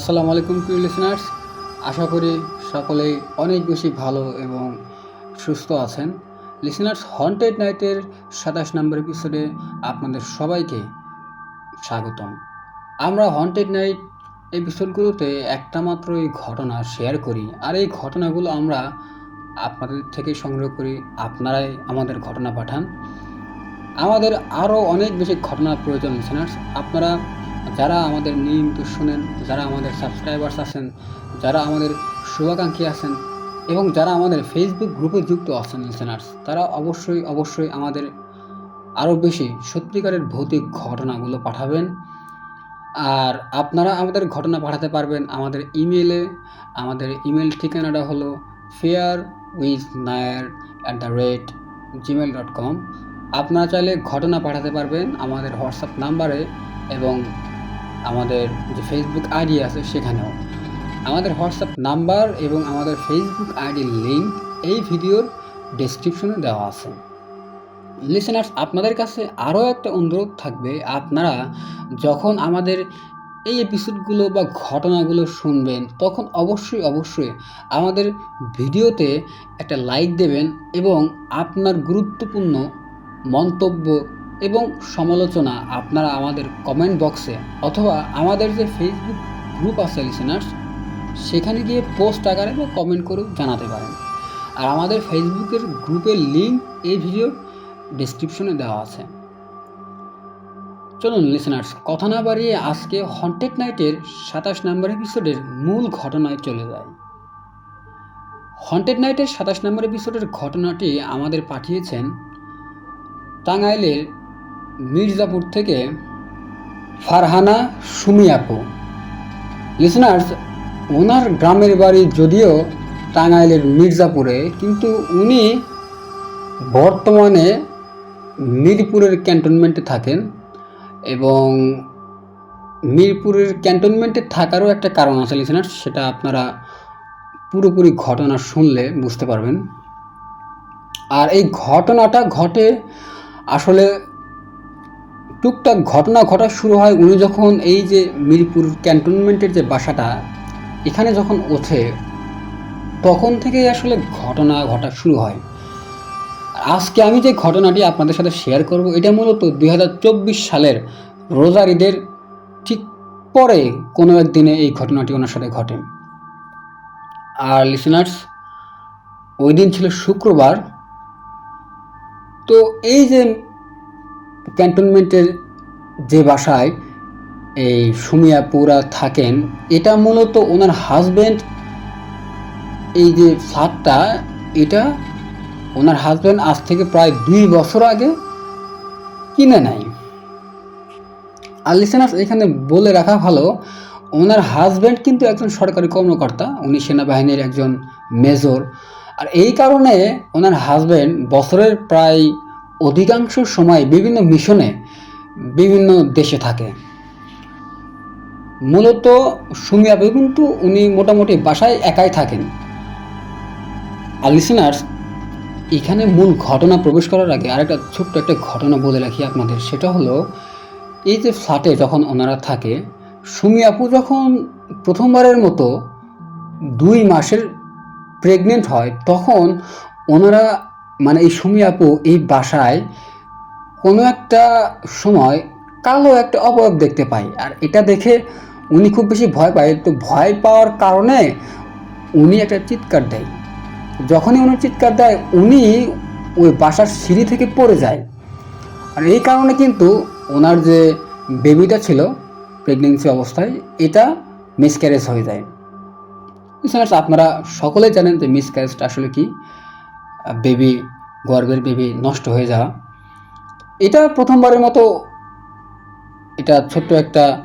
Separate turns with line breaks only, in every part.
আসসালামু আলাইকুম, প্রিয় লিসনার্স আশা করি সকলেই অনেক বেশি ভালো এবং সুস্থ আছেন। লিসনার্স হন্টেড নাইটের সাতাশ নম্বর এপিসোডে আপনাদের সবাইকে স্বাগতম। আমরা হন্টেড নাইট এপিসোডগুলোতে একটা মাত্র এই ঘটনা শেয়ার করি। আর এই ঘটনাগুলো আমরা আপনাদের থেকে সংগ্রহ করি। আপনারাই আমাদের ঘটনা পাঠান। আমাদের আরও অনেক বেশি ঘটনার প্রয়োজন লিসেনার্স আপনারা যারা আমাদের নিয়মিত শুনেন, যারা আমাদের সাবস্ক্রাইবার্স আছেন, যারা আমাদের শুভাকাঙ্ক্ষী আছেন এবং যারা আমাদের ফেসবুক গ্রুপে যুক্ত আছেন লিসেনার্স তারা অবশ্যই অবশ্যই আমাদের আরও বেশি সত্যিকারের ভৌতিক ঘটনাগুলো পাঠাবেন। আর আপনারা আমাদের ঘটনা পাঠাতে পারবেন আমাদের ইমেলে আমাদের ইমেল ঠিকানাটা হলো fair with Nair at the rate Gmail dot com আপনারা চাইলে ঘটনা পাঠাতে পারবেন আমাদের হোয়াটসঅ্যাপ নাম্বারে এবং আমাদের যে ফেসবুক আইডি আছে সেখানেও। আমাদের হোয়াটসঅ্যাপ নাম্বার এবং আমাদের ফেসবুক আইডির লিঙ্ক এই ভিডিওর ডেসক্রিপশনে দেওয়া আছে। লিসেনার্স আপনাদের কাছে আরও একটা অনুরোধ থাকবে, আপনারা যখন আমাদের এই এপিসোডগুলো বা ঘটনাগুলো শুনবেন, তখন অবশ্যই অবশ্যই আমাদের ভিডিওতে একটা লাইক দেবেন এবং আপনার গুরুত্বপূর্ণ মন্তব্য এবং সমালোচনা আপনারা আমাদের কমেন্ট বক্সে অথবা আমাদের যে ফেসবুক গ্রুপ আছে লিসেনার্স সেখানে গিয়ে পোস্ট আকারে বা কমেন্ট করেও জানাতে পারেন। আর আমাদের ফেসবুকের গ্রুপের লিঙ্ক এই ভিডিওর ডিসক্রিপশনে দেওয়া আছে। চলুন লিসেনার্স কথা না বাড়িয়ে আজকে হন্টেড নাইটের সাতাশ নম্বর এপিসোডের মূল ঘটনায় চলে যায় হন্টেড নাইটের সাতাশ নম্বর এপিসোডের ঘটনাটি আমাদের পাঠিয়েছেন টাঙ্গাইলের মির্জাপুর থেকে ফারহানা সুমিয়াপু। লিসনার্স ওনার গ্রামের বাড়ি যদিও টাঙ্গাইলের মির্জাপুরে, কিন্তু উনি বর্তমানে মিরপুরের ক্যান্টনমেন্টে থাকেন এবং মিরপুরের ক্যান্টনমেন্টে থাকারও একটা কারণ আছে লিসনার্স সেটা আপনারা পুরোপুরি ঘটনা শুনলে বুঝতে পারবেন। আর এই ঘটনাটা ঘটে আসলে টুকটাক ঘটনা ঘটা শুরু হয় উনি যখন এই যে মিরপুর ক্যান্টনমেন্টের যে বাসাটা, এখানে যখন ওঠে, তখন থেকেই আসলে ঘটনা ঘটা শুরু হয়। আজকে আমি যে ঘটনাটি আপনাদের সাথে শেয়ার করব, এটা মূলত দু হাজার চব্বিশ সালের রোজার ঈদের ঠিক পরে কোনো একদিনে এই ঘটনাটি ওনার সাথে ঘটে। আর লিসনার্স ওই দিন ছিল শুক্রবার। তো এই যে ক্যান্টনমেন্টের যে বাসায় এই সুমিয়াপুরা থাকেন, এটা মূলত ওনার হাজব্যান্ড এই যে ফ্ল্যাটটা এটা ওনার হাজব্যান্ড আজ থেকে প্রায় দুই বছর আগে কিনে নেয়। আর লিসেনার্স এখানে বলে রাখা ভালো, ওনার হাজব্যান্ড কিন্তু একজন সরকারি কর্মকর্তা, উনি সেনাবাহিনীর একজন মেজর আর এই কারণে ওনার হাজব্যান্ড বছরের প্রায় অধিকাংশ সময় বিভিন্ন মিশনে বিভিন্ন দেশে থাকে। মূলত সুমিয়াবে কিন্তু উনি মোটামুটি বাসায় একাই থাকেন। আর লিসেনার্স, এখানে মূল ঘটনা প্রবেশ করার আগে আরেকটা ছোট্ট একটা ঘটনা বলে রাখি আপনাদের। সেটা হলো, এই যে ফ্ল্যাটে যখন ওনারা থাকে সুমি আপু যখন প্রথমবারের মতো দুই মাসের প্রেগনেন্ট হয়, তখন ওনারা মানে এই সুমি আপু এই বাসায় কোনো একটা সময় কালো একটা অবয়ব দেখতে পাই। আর এটা দেখে উনি খুব বেশি ভয় পায়। তো ভয় পাওয়ার কারণে উনি একটা চিৎকার দেয়। যখনই উনি চিৎকার দেয়, উনি ওই বাসার সিঁড়ি থেকে পড়ে যায়। আর এই কারণে কিন্তু ওনার যে বেবিটা ছিল প্রেগনেন্সি অবস্থায়, এটা মিসক্যারেজ হয়ে যায়। আপনারা সকলেই জানেন যে মিসক্যারেজটা আসলে কি? বেবি গর্ভের বেবি নষ্ট হয়ে যাওয়া। এটা প্রথমবারের মতো এটা ছোট্ট একটা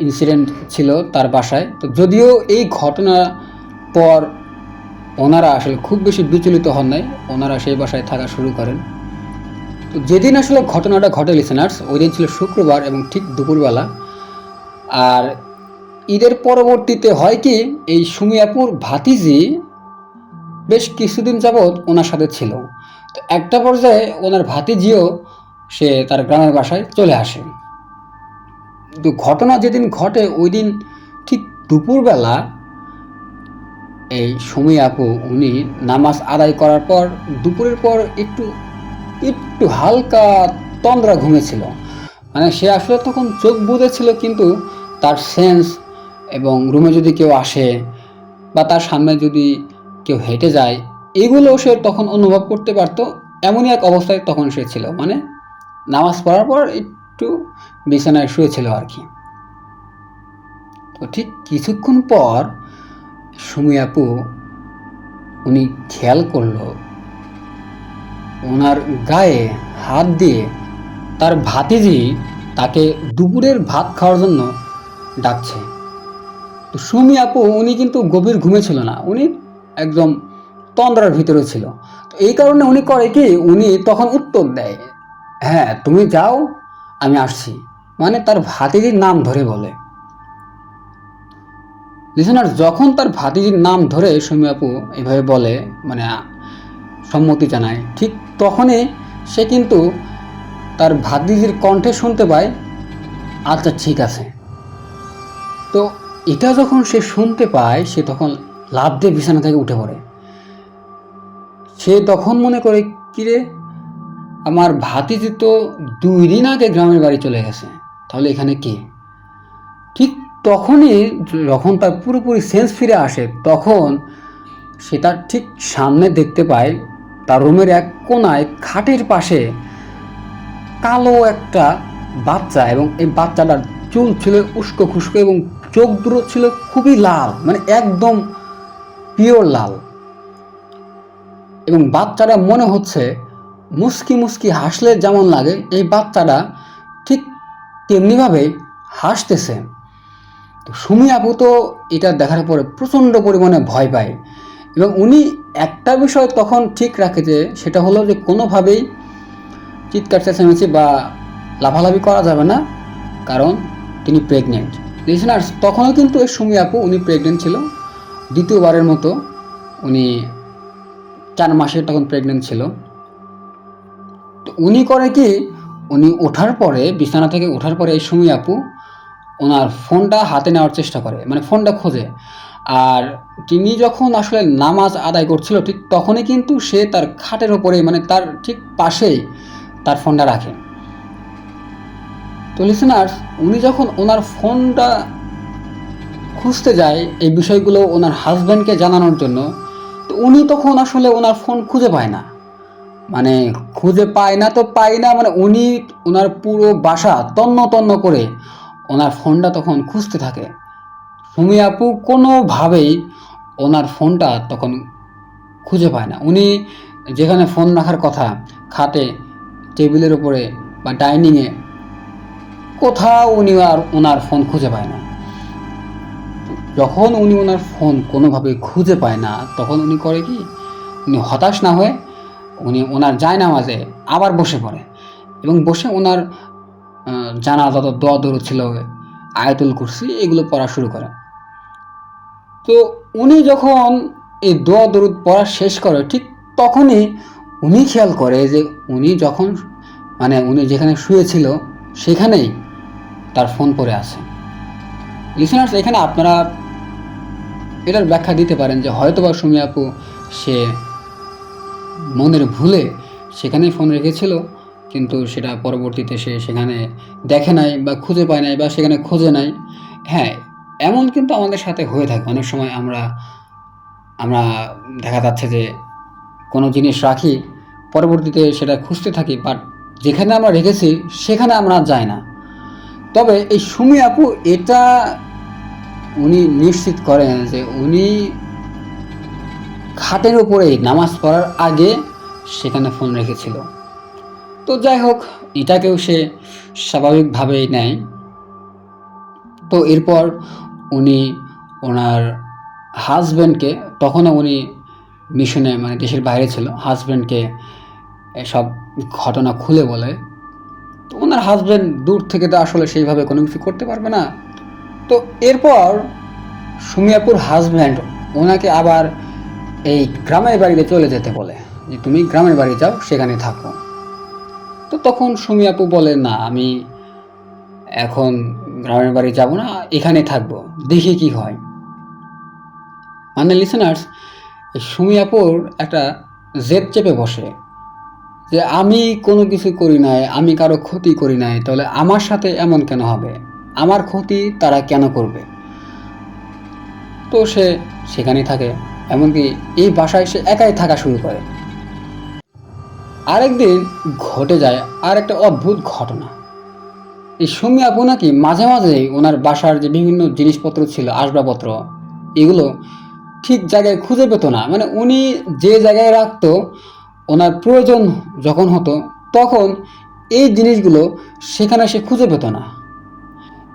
ইনসিডেন্ট ছিল তার বাসায়। তো যদিও এই ঘটনা পর ওনারা আসলে খুব বেশি বিচলিত হন নাই। ওনারা সেই বাসায় থাকা শুরু করেন। তো যেদিন আসলে ঘটনাটা ঘটে লিসেনার্স ওই দিন ছিল শুক্রবার এবং ঠিক দুপুরবেলা। আর ঈদের পরবর্তীতে হয় কি, এই সুমিয়াপুর ভাতিজি বেশ কিছুদিন যাবৎ ওনার সাথে ছিল। একটা পর্যায়ে ওনার ভাতিজিও সে তার গ্রামের বাসায় চলে আসে। কিন্তু ঘটনা যেদিন ঘটে ওই দিন ঠিক দুপুরবেলা এই সমী আপু, উনি নামাজ আদায় করার পর, দুপুরের পর একটু একটু হালকা তন্দ্রা ঘুমেছিল। মানে সে আসলে তখন চোখ বুঝেছিল কিন্তু তার সেন্স এবং রুমে যদি কেউ আসে বা তার সামনে যদি কেউ হেঁটে যায় এগুলো সে তখন অনুভব করতে পারতো, এমনই এক অবস্থায় তখন সে ছিল। মানে নামাজ পড়ার পর একটু বিছানায় শুয়েছিল আর কি। তো ঠিক কিছুক্ষণ পর সুমি আপু উনি খেয়াল করল, ওনার গায়ে হাত দিয়ে তার ভাতিজি তাকে দুপুরের ভাত খাওয়ার জন্য ডাকছে। তো সুমি আপু, উনি কিন্তু গভীর ঘুমেছিল না, উনি একদম তন্দ্রার ভিতরে ছিল। তো এই কারণে উনি করে কি, উনি তখন উত্তর দেয় হ্যাঁ তুমি যাও, আমি আসছি। মানে তার ভাতিজির নাম ধরে বলে। লিসনার যখন তার ভাতিজির নাম ধরে সুমি আপু এভাবে বলে মানে সম্মতি জানায়, ঠিক তখনই সে কিন্তু তার ভাতিজির কণ্ঠে শুনতে পায় আচ্ছা ঠিক আছে। তো এটা যখন সে শুনতে পায়, সে তখন লাভ দিয়ে বিছানা থেকে উঠে পড়ে। সে তখন মনে করে, কিরে, আমার ভাতিজি তো দুই দিন আগে গ্রামের বাড়ি চলে গেছে, তাহলে এখানে কে? ঠিক তখনই যখন তার পুরোপুরি সেন্স ফিরে আসে, তখন সে তার ঠিক সামনে দেখতে পায়, তার রুমের এক কোনায় খাটের পাশে কালো একটা বাচ্চা এবং এই বাচ্চাটার চুল ছিল উস্কো খুস্কো এবং চোখ দুটো ছিল খুবই লাল মানে একদম পিওর লাল। এবং বাচ্চারা মনে হচ্ছে মুস্কি মুস্কি হাসলে যেমন লাগে, এই বাচ্চাটা ঠিক তেমনিভাবে হাসতেছে। তো সুমি আপু তো এটা দেখার পরে প্রচণ্ড পরিমাণে ভয় পায় এবং উনি একটা বিষয় তখন ঠিক রাখে যে, সেটা হলো যে কোনোভাবেই চিৎকার, চেঁচামেচি বা লাভালাভি করা যাবে না, কারণ তিনি প্রেগনেন্ট লিসনার্স তখনও কিন্তু এই সুমি আপু, উনি প্রেগনেন্ট ছিল, দ্বিতীয়বারের মতো উনি চার মাসে তখন প্রেগনেন্ট ছিল। তো উনি করে কি, উনি ওঠার পরে, বিছানা থেকে ওঠার পরে এই সুমি আপু, ওনার ফোনটা হাতে নেওয়ার চেষ্টা করে মানে ফোনটা খোঁজে। আর তিনি যখন আসলে নামাজ আদায় করছিল, ঠিক তখনই কিন্তু সে তার খাটের ওপরে মানে তার ঠিক পাশেই তার ফোনটা রাখে। তো লিসেনার্স উনি যখন ওনার ফোনটা খুঁজতে যায়, এই বিষয়গুলো ওনার হাজব্যান্ডকে জানানোর জন্য উনি তখন আসলে ওনার ফোন খুঁজে পায় না। মানে খুঁজে পায় না তো পায় না মানে উনি ওনার পুরো বাসা তন্ন তন্ন করে ওনার ফোনটা তখন খুঁজতে থাকে। সুমি আপু, কোনোভাবেই ওনার ফোনটা তখন খুঁজে পায় না। উনি যেখানে ফোন রাখার কথা, খাটে, টেবিলের উপরে বা ডাইনিংয়ে কোথাও উনি আর ওনার ফোন খুঁজে পায় না। যখন উনি ওনার ফোন কোনোভাবে খুঁজে পায় না, তখন উনি করে কি, উনি হতাশ না হয়ে উনি ওনার যায় নামাজে আবার বসে পড়ে। এবং বসে ওনার জানা যত দোয়া দৌড় ছিল, আয়াতুল কুরসি এগুলো পড়া শুরু করে তো উনি যখন এই দোয়া দরুদ পড়া শেষ করে, ঠিক তখনই উনি খেয়াল করে যে উনি যখন মানে উনি যেখানে শুয়েছিল, সেখানেই তার ফোন পড়ে আছে। লিসনার্স এখানে আপনারা এটার ব্যাখ্যা দিতে পারেন যে হয়তোবা সুমি আপু সে মনের ভুলে সেখানেই ফোন রেখেছিল, কিন্তু সেটা পরবর্তীতে সে সেখানে দেখে নাই বা খুঁজে পায় নাই বা সেখানে খোঁজে নাই। হ্যাঁ এমন কিন্তু আমাদের সাথে হয়ে থাকে। অনেক সময় আমরা আমরা দেখা যাচ্ছে যে কোনো জিনিস রাখি, পরবর্তীতে সেটা খুঁজতে থাকি বাট যেখানে আমরা রেখেছি সেখানে আমরা যাই না। তবে এই সুমি আপু এটা উনি নিশ্চিত করেন যে উনি খাটের উপরে নামাজ পড়ার আগে সেখানে ফোন রেখেছিল। তো যাই হোক, এটাকেও সে স্বাভাবিকভাবেই নেয়। তো এরপর উনি ওনার হাজব্যান্ডকে তখনও উনি মিশনে মানে দেশের বাইরে ছিল হাজব্যান্ডকে সব ঘটনা খুলে বলে। তো ওনার হাজব্যান্ড দূর থেকে তো আসলে সেইভাবে কোনো কিছু করতে পারবে না। তো এরপর সুমিয়াপুর হাজব্যান্ড ওনাকে আবার এই গ্রামের বাড়িতে চলে যেতে বলে যে তুমি গ্রামের বাড়ি যাও, সেখানে থাকো। তো তখন সুমি আপু বলে, না, আমি এখন গ্রামের বাড়ি যাব না, এখানে থাকব, দেখি কি হয়। মানে লিসেনার্স সুমিয়াপুর একটা জেদ চেপে বসে যে, আমি কোনো কিছু করি নাই, আমি কারও ক্ষতি করি নাই, তাহলে আমার সাথে এমন কেন হবে? আমার ক্ষতি তারা কেন করবে? তো সে সেখানেই থাকে, এমনকি এই বাসায় সে একাই থাকা শুরু করে। আরেকদিন ঘটে যায় আর একটা অদ্ভুত ঘটনা। এই সুমি আপু নাকি মাঝে মাঝে ওনার বাসার যে বিভিন্ন জিনিসপত্র ছিল, আসবাবপত্র, এগুলো ঠিক জায়গায় খুঁজে পেত না। মানে উনি যে জায়গায় রাখতো, ওনার প্রয়োজন যখন হতো, তখন এই জিনিসগুলো সেখানে সে খুঁজে পেত না।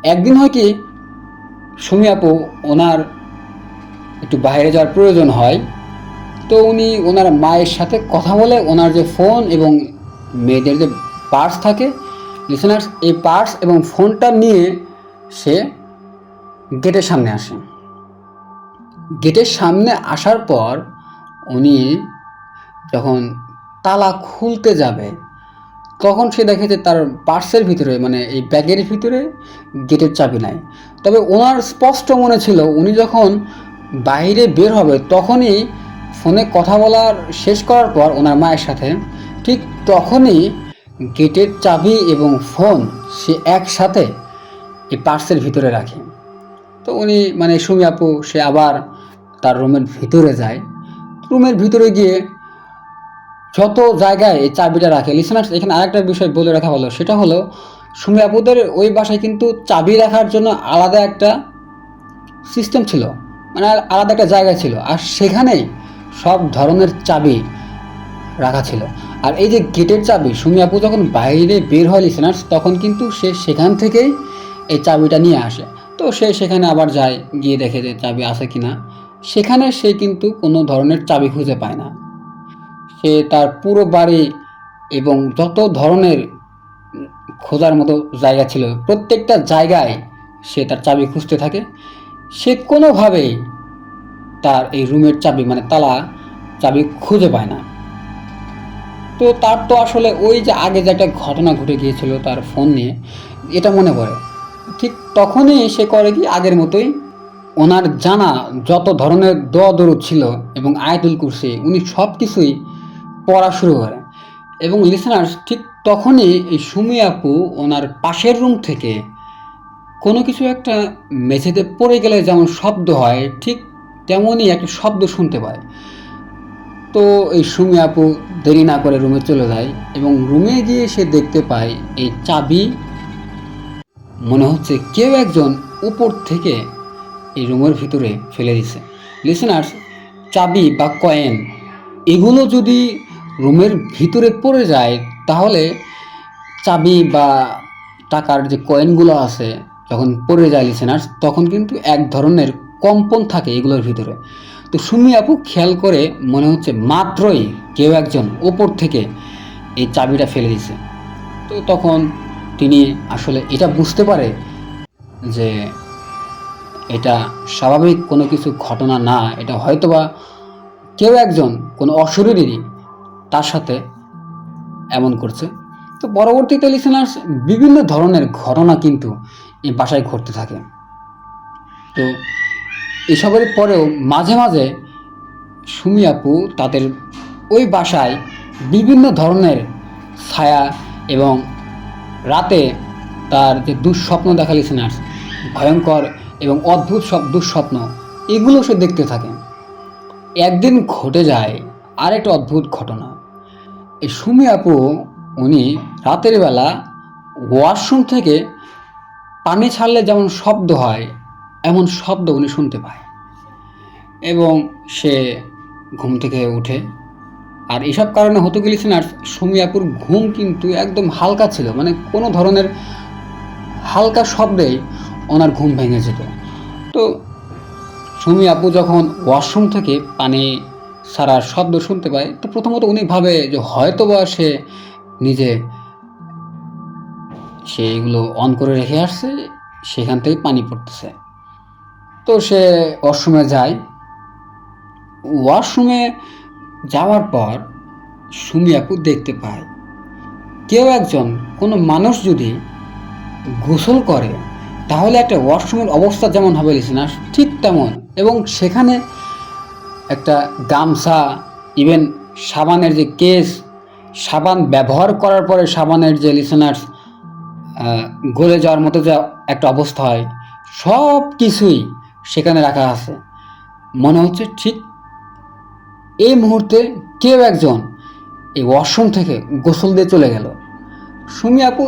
একদিন হয় কি, সুমি আপু ওনার একটু বাইরে যাওয়ার প্রয়োজন হয়, তো উনি ওনার মায়ের সাথে কথা বলে ওনার যে ফোন এবং মেয়েদের যে পার্স থাকে লিসেনার্স এই পার্স এবং ফোনটা নিয়ে সে গেটের সামনে আসে। গেটের সামনে আসার পর উনি যখন তালা খুলতে যাবে তখন সে দেখে যে তার পার্সের ভিতরে মানে এই ব্যাগের ভিতরে গেটের চাবি নাই। তবে ওনার স্পষ্ট মনে ছিল, উনি যখন বাইরে বের হবে তখনই ফোনে কথা বলার শেষ করার পর ওনার মায়ের সাথে, ঠিক তখনই গেটের চাবি এবং ফোন সে একসাথে এই পার্সের ভিতরে রাখে। তো উনি মানে সুমি আপু, সে আবার তার রুমের ভিতরে যায়। রুমের ভিতরে গিয়ে যত জায়গায় এই চাবিটা রাখে লিসেনার্স এখানে আরেকটা বিষয় বলে রাখা হলো, সেটা হলো সুমি আপুদের ওই বাসায় কিন্তু চাবি রাখার জন্য আলাদা একটা সিস্টেম ছিল মানে আলাদা একটা জায়গা ছিল, আর সেখানেই সব ধরনের চাবি রাখা ছিল। আর এই যে গেটের চাবি সুমি আপু যখন বাইরে বের হয় লিসেনার্স তখন কিন্তু সে সেখান থেকেই এই চাবিটা নিয়ে আসে। তো সে সেখানে আবার যায়, গিয়ে দেখে যে চাবি আছে কি না সেখানে সে কিন্তু কোনো ধরনের চাবি খুঁজে পায় না। সে তার পুরো বাড়ি এবং যত ধরনের খোঁজার মতো জায়গা ছিল, প্রত্যেকটা জায়গায় সে তার চাবি খুঁজতে থাকে। সে কোনোভাবেই তার এই রুমের চাবি মানে তালা চাবি খুঁজে পায় না। তো তার তো আসলে ওই যে আগে যে একটা ঘটনা ঘটে গিয়েছিল তার ফোন নিয়ে, এটা মনে পড়ে। ঠিক তখনই সে করে কি, আগের মতোই ওনার জানা যত ধরনের দোয়া দরুদ ছিল এবং আয়াতুল কুরসি, উনি সব কিছুই পড়া শুরু করে। এবং লিসেনার্স ঠিক তখনই এই সুমি আপু ওনার পাশের রুম থেকে কোনো কিছু একটা মেঝেতে পড়ে গেলে যেমন শব্দ হয়, ঠিক তেমনই একটা শব্দ শুনতে পায়। তো এই সুমি আপু দেরি না করে রুমে চলে যায় এবং রুমে গিয়ে সে দেখতে পায় এই চাবি। মনে হচ্ছে কেউ একজন উপর থেকে এই রুমের ভিতরে ফেলে দিছে। লিসেনার্স চাবি বা কয়েন এগুলো যদি রুমের ভিতরে পড়ে যায়, তাহলে চাবি বা টাকার যে কয়েনগুলো আছে, যখন পড়ে যায় লিসেনার্স তখন কিন্তু এক ধরনের কম্পন থাকে এগুলোর ভিতরে। তো সুমি আপু খেয়াল করে মনে হচ্ছে মাত্রই কেউ একজন ওপর থেকে এই চাবিটা ফেলে দিছে তো তখন তিনি আসলে এটা বুঝতে পারে যে এটা স্বাভাবিক কোনো কিছু ঘটনা না, এটা হয়তোবা কেউ একজন, কোনো অশরীরই তার সাথে এমন করছে। তো পরবর্তীতে লিসেনার্স বিভিন্ন ধরনের ঘটনা কিন্তু এই বাসায় ঘটতে থাকে। তো এসবের পরেও মাঝে মাঝে সুমি আপু তাদের ওই বাসায় বিভিন্ন ধরনের ছায়া এবং রাতে তার যে দুঃস্বপ্ন দেখা লিসেনার্স ভয়ঙ্কর এবং অদ্ভুত সব দুঃস্বপ্ন, এগুলো সে দেখতে থাকে। একদিন ঘটে যায় আরেকটা অদ্ভুত ঘটনা। এই সুমি আপু, উনি রাতের বেলা ওয়াশরুম থেকে পানি ছাড়লে যেমন শব্দ হয়, এমন শব্দ উনি শুনতে পায়। এবং সে ঘুম থেকে উঠে। আর এসব কারণে হতো লিসেনার্স সুমি আপুর ঘুম কিন্তু একদম হালকা ছিল। মানে কোনো ধরনের হালকা শব্দেই ওনার ঘুম ভেঙে যেত। তো সুমি আপু যখন ওয়াশরুম থেকে পানি সারার শব্দ শুনতে পায়। তো প্রথমত উনি ভাবে যে হয়তো বা সে নিজে সে এগুলো অন করে রেখে আসছে, সেখান থেকে পানি পড়তেছে। তো সে ওয়াশরুমে যায়। ওয়াশরুমে যাওয়ার পর সুমি দেখতে পায়, কেউ একজন, কোনো মানুষ যদি গোসল করে, তাহলে একটা ওয়াশরুমের অবস্থা যেমন হবে লিসেনার ঠিক তেমন। এবং সেখানে একটা গামছা ইভেন সাবানের যে কেস, সাবান ব্যবহার করার পরে সাবানের যে লিসেনার্স গলে যাওয়ার মতো যে একটা অবস্থা হয়, সব কিছুই সেখানে রাখা আছে। মনে হচ্ছে ঠিক এই মুহূর্তে কেউ একজন এই ওয়াশরুম থেকে গোসল দিয়ে চলে গেল। সুমি আপু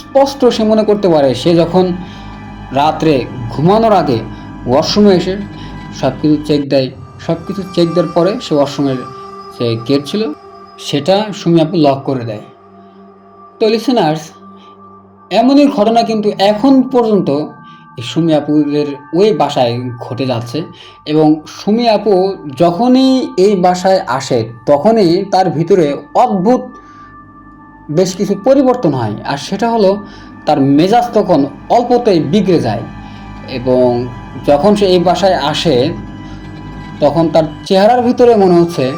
স্পষ্ট সে মনে করতে পারে, সে যখন রাত্রে ঘুমানোর আগে ওয়াশরুমে এসে সব কিছু চেক দেয় সব কিছু চেক দেওয়ার পরে সে ওয়াশরুমের যে গেট ছিল, সেটা সুমি আপু লক করে দেয়। তো লিসেনার্স এমনই ঘটনা কিন্তু এখন পর্যন্ত সুমি আপুদের ওই বাসায় ঘটে যাচ্ছে এবং সুমি আপু যখনই এই বাসায় আসে, তখনই তার ভিতরে অদ্ভুত বেশ কিছু পরিবর্তন হয় আর সেটা হলো তার মেজাজ তখন অল্পতেই বিগড়ে যায় এবং যখন সে এই বাসায় আসে তখন তার চেহারার ভিতরে মনে হচ্ছে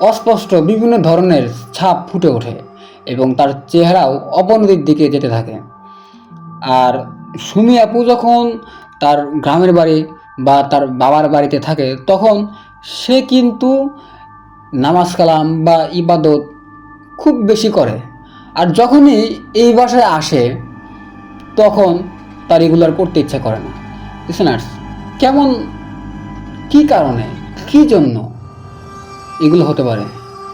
অস্পষ্ট বিভিন্ন ধরনের ছাপ ফুটে ওঠে এবং তার চেহারাও অবনতির দিকে যেতে থাকে। আর সুমি আপু যখন তার গ্রামের বাড়ি বা তার বাবার বাড়িতে থাকে, তখন সে কিন্তু নামাজ কালাম বা ইবাদত খুব বেশি করে। আর যখনই এই বাসায় আসে, তখন তার এগুলার করতে ইচ্ছা করে না। লিসেনার্স কেমন কি কারণে? কি জন্য? এগুলো হতে পারে।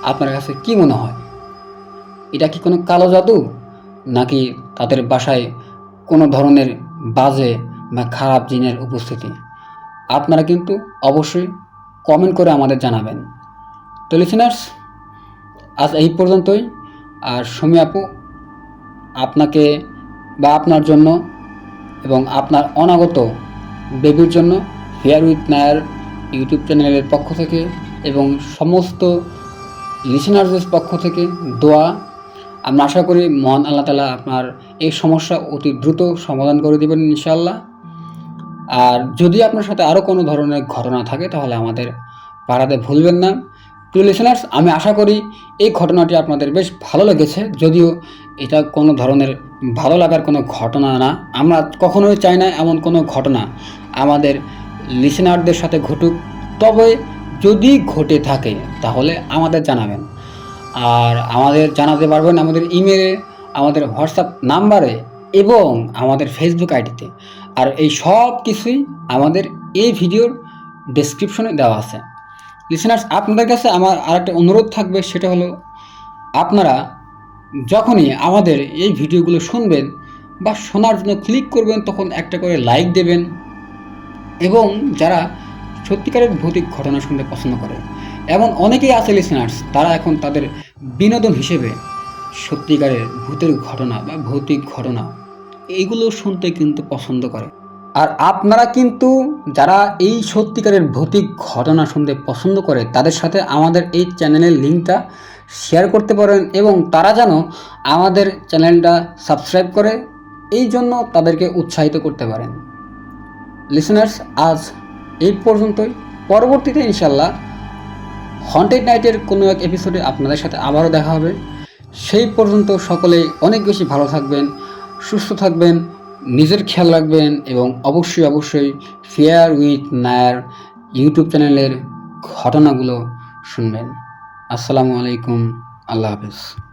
আপনার কাছে কি মনে হয়? এটা কি কোনো কালো জাদু? নাকি তাদের বাসায় কোনো ধরনের বাজে বা খারাপ জিনের উপস্থিতি? আপনারা কিন্তু অবশ্যই কমেন্ট করে আমাদের জানাবেন। তো লিসেনার্স আজ এই পর্যন্তই। আর সুমি আপু, আপনাকে বা আপনার জন্য এবং আপনার অনাগত বেবির জন্য হেয়ার উইথ নায়ার ইউটিউব চ্যানেলের পক্ষ থেকে এবং সমস্ত লিসেনার্সদের পক্ষ থেকে দোয়া। আমরা আশা করি মহান আল্লাহ তালা আপনার এই সমস্যা অতি দ্রুত সমাধান করে দেবেন ইনশাল্লাহ আর যদি আপনার সাথে আরও কোনো ধরনের ঘটনা থাকে, তাহলে আমাদের পাড়াতে ভুলবেন না। প্রিয় লিসেনার্স আমি আশা করি এই ঘটনাটি আপনাদের বেশ ভালো লেগেছে। যদিও এটা কোনো ধরনের ভালো লাগার কোনো ঘটনা না। আমরা কখনোই চাই না এমন কোনো ঘটনা। আমাদের লিসেনারদের সাথে ঘটুক, তবে যদি ঘটে থাকে, তাহলে আমাদের জানাবেন। আর আমাদের জানাতে পারবেন আমাদের ইমেলে আমাদের হোয়াটসঅ্যাপ নাম্বারে এবং আমাদের ফেসবুক আইডিতে। আর এই সব কিছুই আমাদের এই ভিডিওর ডেসক্রিপশনে দেওয়া আছে। লিসেনার্স আপনাদের কাছে আমার আরেকটা অনুরোধ থাকবে, সেটা হলো, আপনারা যখনই আমাদের এই ভিডিওগুলো শুনবেন বা শোনার জন্য ক্লিক করবেন, তখন একটা করে লাইক দেবেন। এবং যারা সত্যিকারের ভৌতিক ঘটনা শুনতে পছন্দ করে। এমন অনেকেই আছে লিসেনার্স তারা এখন তাদের বিনোদন হিসেবে সত্যিকারের ভূতের ঘটনা বা ভৌতিক ঘটনা এইগুলো শুনতে কিন্তু পছন্দ করে। আর আপনারা কিন্তু যারা এই সত্যিকারের ভৌতিক ঘটনা শুনতে পছন্দ করে, তাদের সাথে আমাদের এই চ্যানেলের লিঙ্কটা শেয়ার করতে পারেন এবং তারা যেন আমাদের চ্যানেলটা সাবস্ক্রাইব করে, এই জন্য তাদেরকে উৎসাহিত করতে পারেন। লিসেনার্স আজ এই পর্যন্তই। পরবর্তীতে ইনশাল্লাহ হন্টেড নাইটের কোনো এক এপিসোডে আপনাদের সাথে আবারও দেখা হবে। সেই পর্যন্ত সকলেই অনেক বেশি ভালো থাকবেন, সুস্থ থাকবেন, নিজের খেয়াল রাখবেন এবং অবশ্যই অবশ্যই ফেয়ার উইথ নায়ার ইউটিউব চ্যানেলের ঘটনাগুলো শুনবেন। আসসালামু আলাইকুম, আল্লাহ হাফিজ।